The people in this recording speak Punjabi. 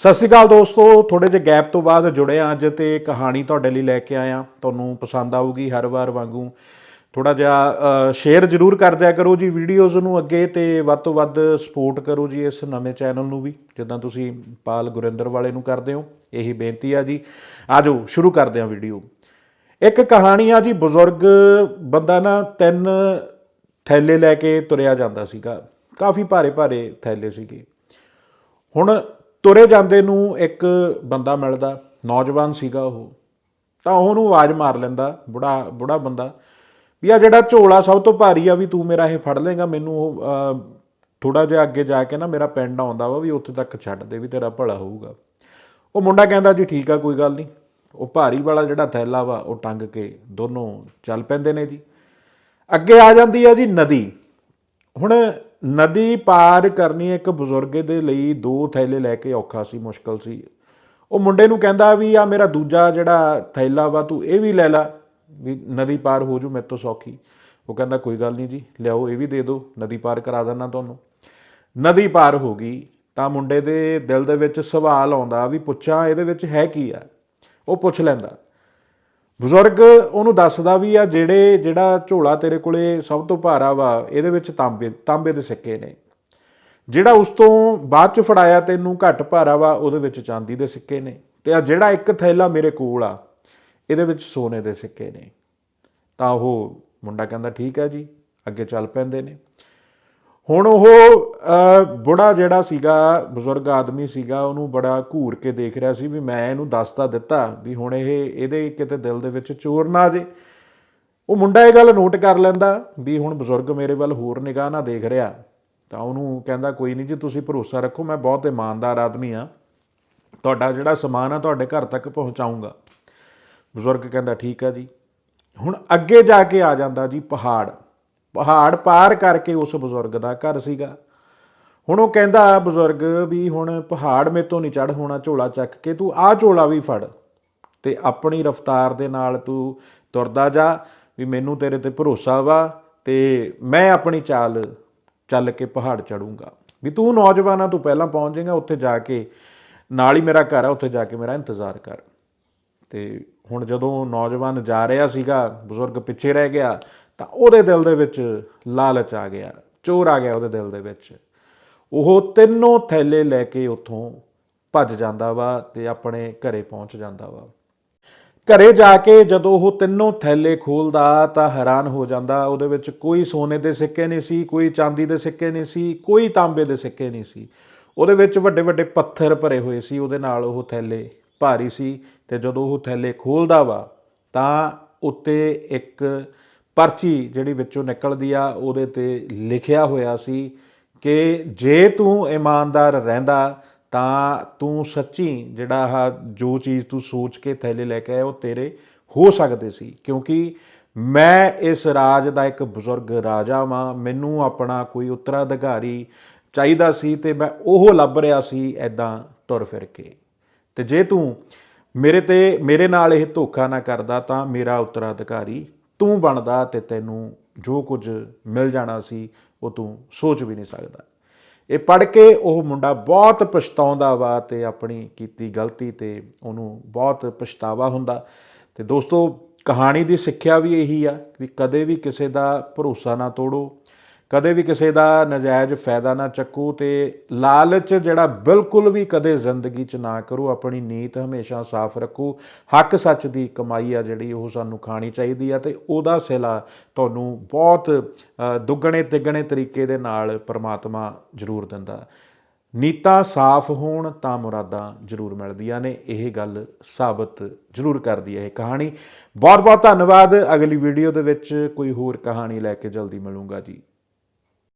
ਸਤਿ ਸ਼੍ਰੀ ਅਕਾਲ ਦੋਸਤੋ ਥੋੜੇ ਜਿਹੇ ਗੈਪ ਤੋਂ ਬਾਅਦ ਜੁੜੇ ਹਾਂ ਅੱਜ ਤੇ ਕਹਾਣੀ ਤੁਹਾਡੇ ਲਈ ਲੈ ਕੇ ਆਇਆ ਤੁਹਾਨੂੰ ਪਸੰਦ ਆਊਗੀ ਹਰ ਵਾਰ ਵਾਂਗੂ। ਥੋੜਾ ਜਿਹਾ ਸ਼ੇਅਰ ਜ਼ਰੂਰ ਕਰ ਦਿਆ ਕਰੋ ਜੀ ਵੀਡੀਓਜ਼ ਨੂੰ ਅੱਗੇ ਤੇ ਵੱਧ ਤੋਂ ਵੱਧ ਸਪੋਰਟ ਕਰੋ ਜੀ ਇਸ ਨਵੇਂ ਚੈਨਲ ਨੂੰ ਵੀ, ਜਿੱਦਾਂ ਤੁਸੀਂ ਪਾਲ ਗੁਰਿੰਦਰ ਵਾਲੇ ਨੂੰ ਕਰਦੇ ਹੋ, ਇਹੀ ਬੇਨਤੀ ਆ ਜੀ। ਆਜੋ, ਸ਼ੁਰੂ ਕਰਦੇ ਹਾਂ ਵੀਡੀਓ ਇੱਕ ਕਹਾਣੀ ਆ ਜੀ, ਬਜ਼ੁਰਗ ਬੰਦਾ ਨਾ ਤਿੰਨ ਥੈਲੇ ਲੈ ਕੇ ਤੁਰਿਆ ਜਾਂਦਾ ਸੀਗਾ। ਕਾਫੀ ਭਾਰੇ ਭਾਰੇ ਥੈਲੇ ਸੀਗੇ। ਹੁਣ ਤੁਰੇ ਜਾਂਦੇ ਨੂੰ ਇੱਕ ਬੰਦਾ ਮਿਲਦਾ, ਨੌਜਵਾਨ ਸੀਗਾ ਉਹ, ਤਾਂ ਉਹਨੂੰ ਆਵਾਜ਼ ਮਾਰ ਲੈਂਦਾ, ਬੁੜਾ ਬੁੜਾ ਬੰਦਾ, ਵੀ ਆ ਜਿਹੜਾ ਝੋਲਾ ਸਭ ਤੋਂ ਭਾਰੀ ਆ ਵੀ ਤੂੰ ਮੇਰਾ ਇਹ ਫੜ ਲੇਗਾ ਮੈਨੂੰ ਉਹ ਥੋੜਾ ਜਿਹਾ ਅੱਗੇ ਜਾ ਕੇ ਨਾ ਮੇਰਾ ਪਿੰਡ ਆਉਂਦਾ ਵਾ ਵੀ ਉੱਥੇ ਤੱਕ ਛੱਡ ਦੇ, ਵੀ ਤੇਰਾ ਭਲਾ ਹੋਊਗਾ। ਉਹ ਮੁੰਡਾ ਕਹਿੰਦਾ, ਜੀ ਠੀਕ ਆ, ਕੋਈ ਗੱਲ ਨਹੀਂ। ਉਹ ਭਾਰੀ ਵਾਲਾ ਜਿਹੜਾ ਥੈਲਾ ਵਾ, ਉਹ ਟੰਗ ਕੇ ਦੋਨੋਂ ਚੱਲ ਪੈਂਦੇ ਨੇ ਜੀ। ਅੱਗੇ ਆ ਜਾਂਦੀ ਆ ਜੀ ਨਦੀ। ਹੁਣ ਨਦੀ ਪਾਰ ਕਰਨੀ ਇੱਕ ਬਜ਼ੁਰਗ ਦੇ ਲਈ ਦੋ ਥੈਲੇ ਲੈ ਕੇ ਔਖਾ ਸੀ, ਮੁਸ਼ਕਲ ਸੀ। ਉਹ ਮੁੰਡੇ ਨੂੰ ਕਹਿੰਦਾ ਵੀ ਆ ਮੇਰਾ ਦੂਜਾ ਜਿਹੜਾ ਥੈਲਾ ਵਾ, ਤੂੰ ਇਹ ਵੀ ਲੈ ਲੈ। ਵੀ ਨਦੀ ਪਾਰ ਹੋ ਜੂ ਮੇਰੇ ਤੋਂ ਸੌਖੀ। ਉਹ ਕਹਿੰਦਾ, ਕੋਈ ਗੱਲ ਨਹੀਂ ਜੀ, ਲਿਆਓ, ਇਹ ਵੀ ਦੇ ਦਿਓ ਨਦੀ ਪਾਰ ਕਰਾ ਦਿੰਦਾ ਤੁਹਾਨੂੰ। ਨਦੀ ਪਾਰ ਹੋ ਗਈ, ਤਾਂ ਮੁੰਡੇ ਦੇ ਦਿਲ ਦੇ ਵਿੱਚ ਸਵਾਲ ਆਉਂਦਾ ਵੀ ਪੁੱਛਾਂ ਇਹਦੇ ਵਿੱਚ ਹੈ ਕੀ ਆ? ਉਹ ਪੁੱਛ ਲੈਂਦਾ ਬਜ਼ੁਰਗ ਉਹਨੂੰ ਦੱਸਦਾ ਵੀ ਆ ਜਿਹੜੇ, ਜਿਹੜਾ ਝੋਲਾ ਤੇਰੇ ਕੋਲੇ ਸਭ ਤੋਂ ਭਾਰਾ ਵਾ, ਇਹਦੇ ਵਿੱਚ ਤਾਂਬੇ ਤਾਂਬੇ ਦੇ ਸਿੱਕੇ ਨੇ। ਜਿਹੜਾ ਉਸ ਤੋਂ ਬਾਅਦ ਚ ਫੜਾਇਆ ਤੈਨੂੰ ਘੱਟ ਭਾਰਾ ਵਾ, ਉਹਦੇ ਵਿੱਚ ਚਾਂਦੀ ਦੇ ਸਿੱਕੇ ਨੇ। ਤੇ ਆ ਜਿਹੜਾ ਇੱਕ ਥੈਲਾ ਮੇਰੇ ਕੋਲ ਆ, ਇਹਦੇ ਵਿੱਚ ਸੋਨੇ ਦੇ ਸਿੱਕੇ ਨੇ। ਤਾਂ ਉਹ ਮੁੰਡਾ ਕਹਿੰਦਾ, ਠੀਕ ਹੈ ਜੀ, ਅੱਗੇ ਚੱਲ ਪੈਂਦੇ ਨੇ। ਹੁਣ ਉਹ ਬੁੜਾ ਜਿਹੜਾ ਸੀਗਾ, ਬਜ਼ੁਰਗ ਆਦਮੀ ਸੀਗਾ, ਉਹਨੂੰ ਬੜਾ ਘੂਰ ਕੇ ਦੇਖ ਰਿਹਾ ਸੀ ਵੀ ਮੈਂ ਇਹਨੂੰ ਦੱਸਤਾ ਦਿੱਤਾ ਵੀ ਹੁਣ ਇਹ, ਇਹਦੇ ਕਿਤੇ ਦਿਲ ਦੇ ਵਿੱਚ ਚੋਰ ਨਾ ਆ ਜੇ। ਉਹ ਮੁੰਡਾ ਇਹ ਗੱਲ ਨੋਟ ਕਰ ਲੈਂਦਾ ਵੀ ਹੁਣ ਬਜ਼ੁਰਗ ਮੇਰੇ ਵੱਲ ਹੋਰ ਨਿਗਾਹ ਨਾਲ ਦੇਖ ਰਿਹਾ। ਤਾਂ ਉਹਨੂੰ ਕਹਿੰਦਾ, ਕੋਈ ਨਹੀਂ ਜੀ, ਤੁਸੀਂ ਭਰੋਸਾ ਰੱਖੋ, ਮੈਂ ਬਹੁਤ ਇਮਾਨਦਾਰ ਆਦਮੀ ਆ ਤੁਹਾਡਾ ਜਿਹੜਾ ਸਮਾਨ ਆ, ਤੁਹਾਡੇ ਘਰ ਤੱਕ ਪਹੁੰਚਾਊਂਗਾ ਬਜ਼ੁਰਗ ਕਹਿੰਦਾ, ਠੀਕ ਆ ਜੀ। ਹੁਣ ਅੱਗੇ ਜਾ ਕੇ ਆ ਜਾਂਦਾ ਜੀ ਪਹਾੜ। ਪਹਾੜ ਪਾਰ ਕਰਕੇ ਉਸ ਬਜ਼ੁਰਗ ਦਾ ਘਰ ਸੀਗਾ। ਹੁਣ ਉਹ ਕਹਿੰਦਾ, ਬਜ਼ੁਰਗ, ਵੀ ਹੁਣ ਪਹਾੜ ਮੇ ਤੋਂ ਨਹੀਂ ਚੜ ਹੋਣਾ, ਝੋਲਾ ਚੱਕ ਕੇ ਤੂੰ ਆਹ ਝੋਲਾ ਵੀ ਫੜ ਤੇ ਆਪਣੀ ਰਫ਼ਤਾਰ ਦੇ ਨਾਲ ਤੂੰ ਤੁਰਦਾ ਜਾ, ਵੀ ਮੈਨੂੰ ਤੇਰੇ ਤੇ ਭਰੋਸਾ ਵਾ ਤੇ ਮੈਂ ਆਪਣੀ ਚਾਲ ਚੱਲ ਕੇ ਪਹਾੜ ਚੜੂੰਗਾ ਵੀ ਤੂੰ ਨੌਜਵਾਨ ਆ ਤੂੰ ਪਹਿਲਾਂ ਪਹੁੰਚ ਜਾਏਗਾ, ਉੱਥੇ ਜਾ ਕੇ ਨਾਲ ਹੀ ਮੇਰਾ ਘਰ ਆ, ਉੱਥੇ ਜਾ ਕੇ ਮੇਰਾ ਇੰਤਜ਼ਾਰ ਕਰ। ਤੇ ਹੁਣ ਜਦੋਂ ਨੌਜਵਾਨ ਜਾ ਰਿਹਾ ਸੀਗਾ, ਬਜ਼ੁਰਗ ਪਿੱਛੇ ਰਹਿ ਗਿਆ ਤਾਂ ਉਹਦੇ ਦਿਲ ਦੇ ਵਿੱਚ ਲਾਲਚ ਆ ਗਿਆ, ਚੋਰ ਆ ਗਿਆ ਉਹਦੇ ਦਿਲ ਦੇ ਵਿੱਚ। ਉਹ ਤਿੰਨੋਂ ਥੈਲੇ ਲੈ ਕੇ ਉੱਥੋਂ ਭੱਜ ਜਾਂਦਾ ਵਾ ਤੇ ਆਪਣੇ ਘਰੇ ਪਹੁੰਚ ਜਾਂਦਾ ਵਾ। ਘਰੇ ਜਾ ਕੇ ਜਦੋਂ ਉਹ ਤਿੰਨੋਂ ਥੈਲੇ ਖੋਲਦਾ ਤਾਂ ਹੈਰਾਨ ਹੋ ਜਾਂਦਾ, ਉਹਦੇ ਵਿੱਚ ਕੋਈ ਸੋਨੇ ਦੇ ਸਿੱਕੇ ਨਹੀਂ ਸੀ, ਕੋਈ ਚਾਂਦੀ ਦੇ ਸਿੱਕੇ ਨਹੀਂ ਸੀ, ਕੋਈ ਤਾਂਬੇ ਦੇ ਸਿੱਕੇ ਨਹੀਂ ਸੀ। ਉਹਦੇ ਵਿੱਚ ਵੱਡੇ ਵੱਡੇ ਪੱਥਰ ਭਰੇ ਹੋਏ ਸੀ, ਉਹਦੇ ਨਾਲ ਉਹ ਥੈਲੇ ਭਾਰੀ ਸੀ ਤੇ ਜਦੋਂ ਉਹ ਥੈਲੇ ਖੋਲਦਾ ਵਾ ਤਾਂ ਉੱਤੇ ਇੱਕ ਪਰਚੀ ਜਿਹੜੀ ਵਿੱਚੋਂ ਨਿਕਲਦੀ ਆ, ਉਹਦੇ ਤੇ ਲਿਖਿਆ ਹੋਇਆ ਸੀ ਕਿ ਜੇ ਤੂੰ ਇਮਾਨਦਾਰ ਰਹਿੰਦਾ, ਤਾਂ ਤੂੰ ਸੱਚੀ ਜਿਹੜਾ ਆ ਜੋ ਚੀਜ਼ ਤੂੰ ਸੋਚ ਕੇ ਥੈਲੇ ਲੈ ਕੇ ਆਇਆ, ਉਹ ਤੇਰੇ ਹੋ ਸਕਦੇ ਸੀ। ਕਿਉਂਕਿ ਮੈਂ ਇਸ ਰਾਜ ਦਾ ਇੱਕ ਬਜ਼ੁਰਗ ਰਾਜਾ ਵਾਂ, ਮੈਨੂੰ ਆਪਣਾ ਕੋਈ ਉੱਤਰਾਧਿਕਾਰੀ ਚਾਹੀਦਾ ਸੀ ਤੇ ਮੈਂ ਉਹ ਲੱਭ ਰਿਹਾ ਸੀ ਐਦਾਂ ਤੁਰ ਫਿਰ ਕੇ। ਤੇ ਜੇ ਤੂੰ ਮੇਰੇ ਤੇ, ਮੇਰੇ ਨਾਲ ਇਹ ਧੋਖਾ ਨਾ ਕਰਦਾ, ਤਾਂ ਮੇਰਾ ਉੱਤਰਾਧਿਕਾਰੀ ਤੂੰ ਬਣਦਾ ਤੇ ਤੈਨੂੰ ਜੋ ਕੁਝ ਮਿਲ ਜਾਣਾ ਸੀ, ਉਹ ਤੂੰ ਸੋਚ ਵੀ ਨਹੀਂ ਸਕਦਾ। ਇਹ ਪੜ ਕੇ ਉਹ ਮੁੰਡਾ ਬਹੁਤ ਪਛਤਾਉਂਦਾ ਵਾ ਤੇ ਆਪਣੀ ਕੀਤੀ ਗਲਤੀ ਤੇ ਉਹਨੂੰ ਬਹੁਤ ਪਛਤਾਵਾ ਹੁੰਦਾ। ਤੇ ਦੋਸਤੋ, ਕਹਾਣੀ ਦੀ ਸਿੱਖਿਆ ਵੀ ਇਹੀ ਆ ਵੀ ਕਦੇ ਵੀ ਕਿਸੇ ਦਾ ਭਰੋਸਾ ਨਾ ਤੋੜੋ। ਕਦੇ ਵੀ ਕਿਸੇ ਦਾ ਨਜਾਇਜ਼ ਫਾਇਦਾ ਨਾ ਚੱਕੋ ਤੇ ਲਾਲਚ ਜਿਹੜਾ ਬਿਲਕੁਲ ਵੀ ਕਦੇ ਜ਼ਿੰਦਗੀ 'ਚ ਨਾ ਕਰੋ, ਆਪਣੀ ਨੀਤ ਹਮੇਸ਼ਾ ਸਾਫ਼ ਰੱਖੋ। ਹੱਕ ਸੱਚ ਦੀ ਕਮਾਈ ਆ ਜਿਹੜੀ ਉਹ ਸਾਨੂੰ ਖਾਣੀ ਚਾਹੀਦੀ ਆ ਤੇ ਉਹਦਾ ਸਿਲਾ ਤੁਹਾਨੂੰ ਬਹੁਤ ਦੁੱਗਣੇ ਤਿੱਗਣੇ ਤਰੀਕੇ ਦੇ ਨਾਲ ਪਰਮਾਤਮਾ ਜ਼ਰੂਰ ਦਿੰਦਾ। ਨੀਤਾਂ ਸਾਫ਼ ਹੋਣ ਤਾਂ ਮੁਰਾਦਾਂ ਜ਼ਰੂਰ ਮਿਲਦੀਆਂ ਨੇ, ਇਹ ਗੱਲ ਸਾਬਤ ਜ਼ਰੂਰ ਕਰਦੀ ਹੈ ਇਹ ਕਹਾਣੀ। ਬਹੁਤ ਬਹੁਤ ਧੰਨਵਾਦ, ਅਗਲੀ ਵੀਡੀਓ ਦੇ ਵਿੱਚ ਕੋਈ ਹੋਰ ਕਹਾਣੀ ਲੈ ਕੇ ਜਲਦੀ ਮਿਲੂੰਗਾ ਜੀ।